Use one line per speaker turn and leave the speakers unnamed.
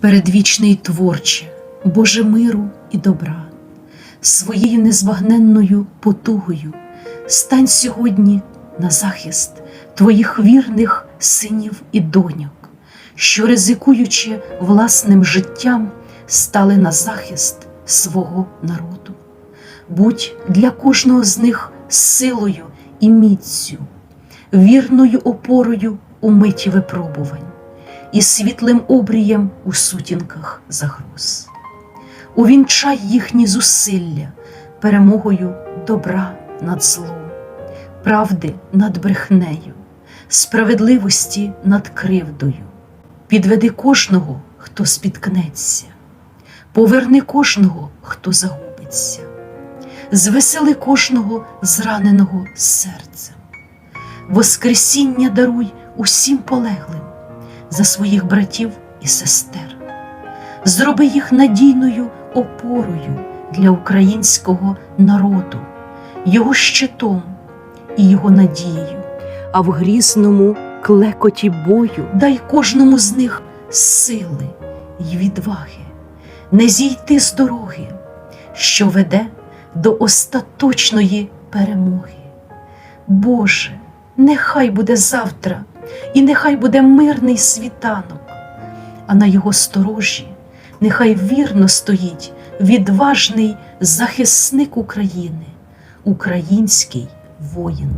передвічний творче, Боже миру і добра, своєю незбагненною потугою стань сьогодні на захист твоїх вірних синів і доньок, що, ризикуючи власним життям, стали на захист свого народу. Будь для кожного з них силою і міцю, вірною опорою у миті випробувань і світлим обрієм у сутінках загроз. Увінчай їхні зусилля перемогою добра над злом, правди над брехнею, справедливості над кривдою. Підведи кожного, хто спіткнеться, поверни кожного, хто загубиться, звесели кожного зраненого серцем, Воскресіння даруй усім полеглим за своїх братів і сестер, зроби їх надійною опорою для українського народу, його щитом і його надією, а в грізному клекоті бою дай кожному з них сили й відваги, не зійти з дороги, що веде до остаточної перемоги. Боже, нехай буде завтра, і нехай буде мирний світанок, а на його сторожі нехай вірно стоїть відважний захисник України, український воїн.